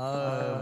Amen.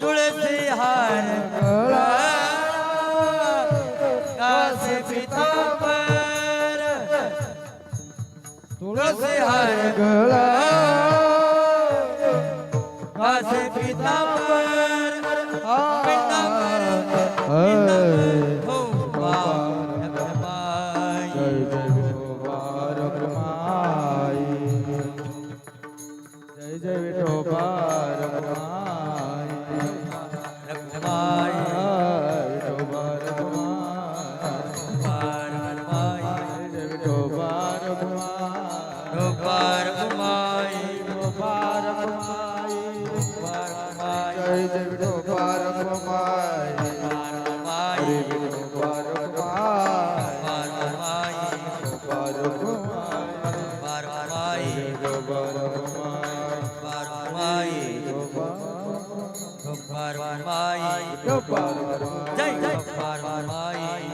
तुळसी हार हार गळा માઈ જય જય. પાર્વતી માઈ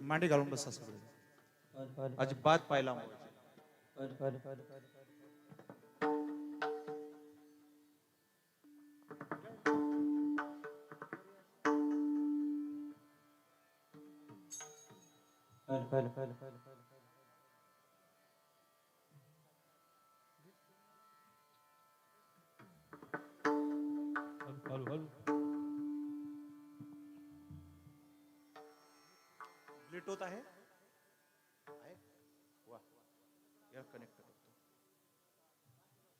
मांडी घालून बसा सगळे अजिबात पाहिला ब्लूटूथ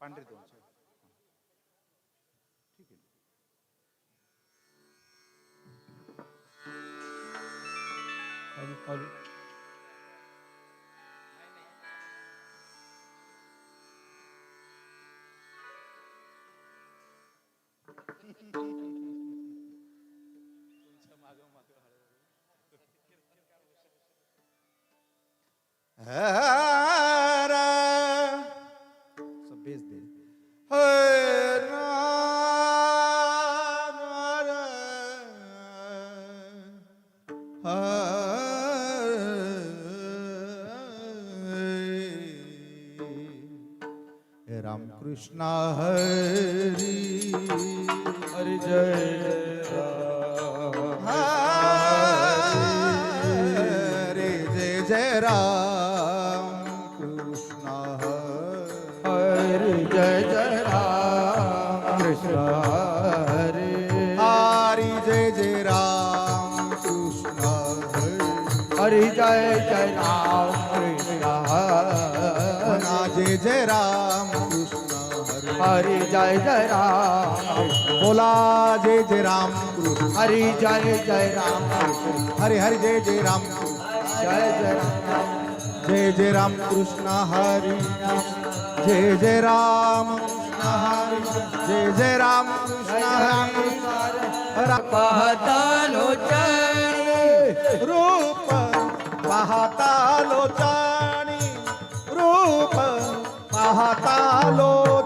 पांढरे दोनशे ठीक आहे सब કૃષ્ણ હરી હરિ જય હરે જય જય રામ. કૃષ્ણ હરી જય જય રામ. કૃષ્ણ હરે હરી જય જય રામ. કૃષ્ણ હરી જય જય રામ. કૃષ્ણ જય જય રામ. हरी जय जय राम। बोला जय जय राम। हरि जय जय राम। हरे हरि जय जय राम। जय जय राम। जय जय राम कृष्ण हरि। जय जय राम कृष्ण जय जय राम कृष्ण हरि। पहतालोचन रूप पहतालोचन रूप पहतालोचन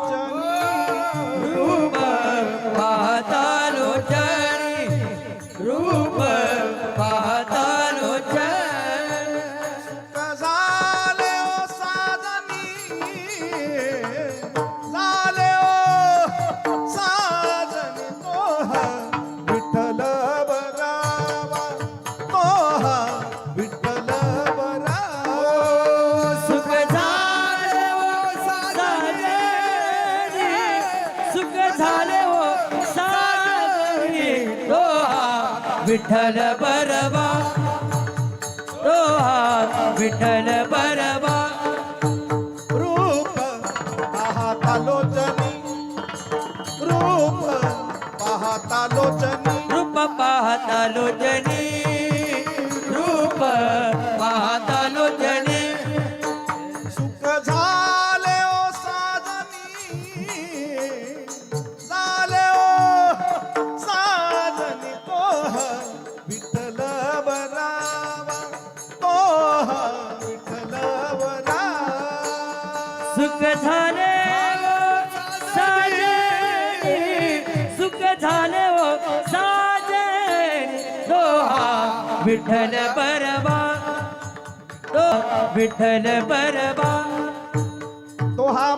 विठ्ठल बरवा. विठ्ठल बरवा. रूप पाहता लोचनी. रूप पाहता लोचनी. रूप पाहता लोचनी. विठ्ठल परवा. तो विठ्ठल परवा. तो हा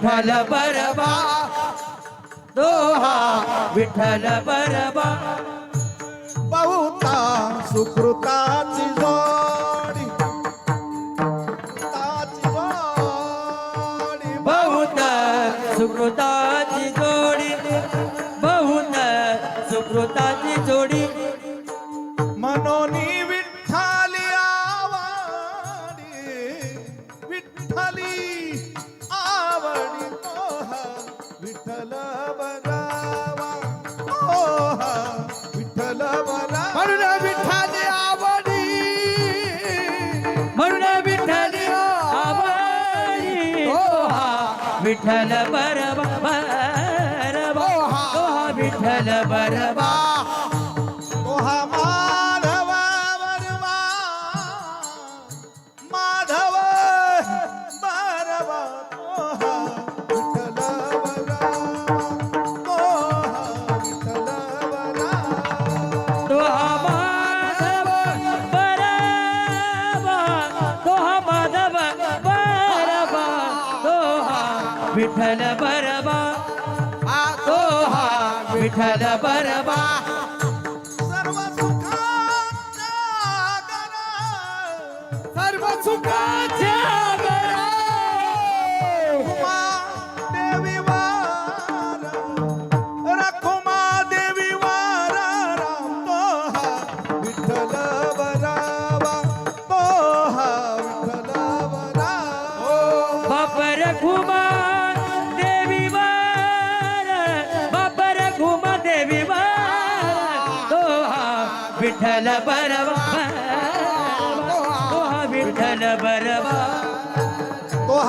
विठ्ठल बरबा. दोहा विठ्ठल बरबा. बहुता सुकृताची जो Yeah. ವಿಠಲ ಬರವ ತೋಹ ವಿಠಲ ಬರವ ತೋಹ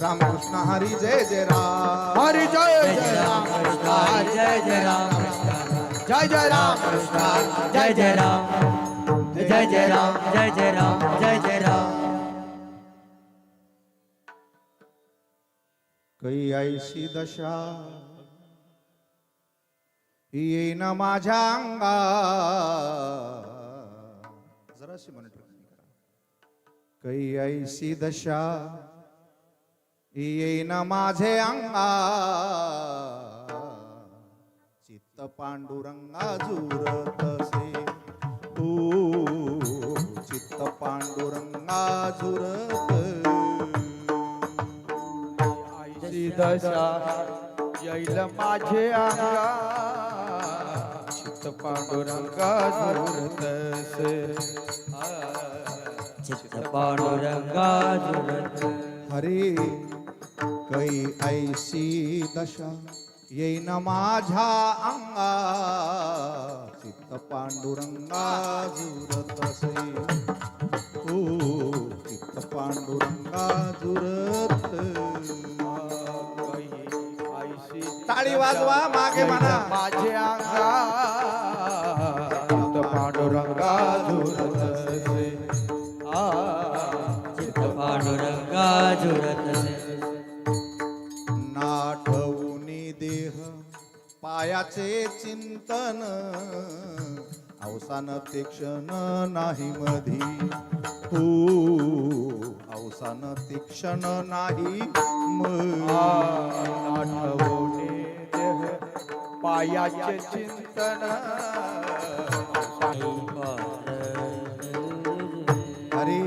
राम राम कृष्ण हरी जय जय राम कृष्ण हरी जय जय राम कृष्ण जय जय राम जय जय राम जय जय राम जय जय राम कै ऐशी दशा येईन माझ्या अंगा जराशी मॉनिटर करा कै ऐशी दशा येईन माझे अंगा. चित्त पांडुरंगा जुरतसे ओ चित्त पांडुरंगा जुरत. आईची दशा येईल माझे अंगा. चित्त पांडुरंगा जुरतसे चित्त पांडुरंगा जुळत हरे कै ऐशी दशा येईन माझ्या अंगा चित्त पांडुरंगा जुरत असे ओ चित्त पांडुरंगा जुरत. आईशी टाळी वाजवा मागे म्हणा. चिंतन अवसान ते क्षण नाही मधी. हो अवसान ते क्षण नाही आठवणे पायाचे चिंतन. हरे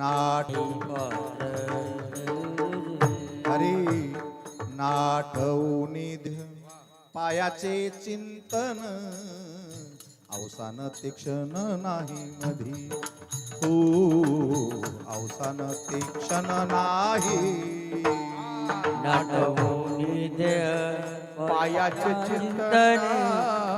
नाठ हरे नाठवुनी देह. पायाचे चिंतन. अवसान ते क्षण नाही मधी. हो अवसान ते क्षण नाही पायाचे चिंतन.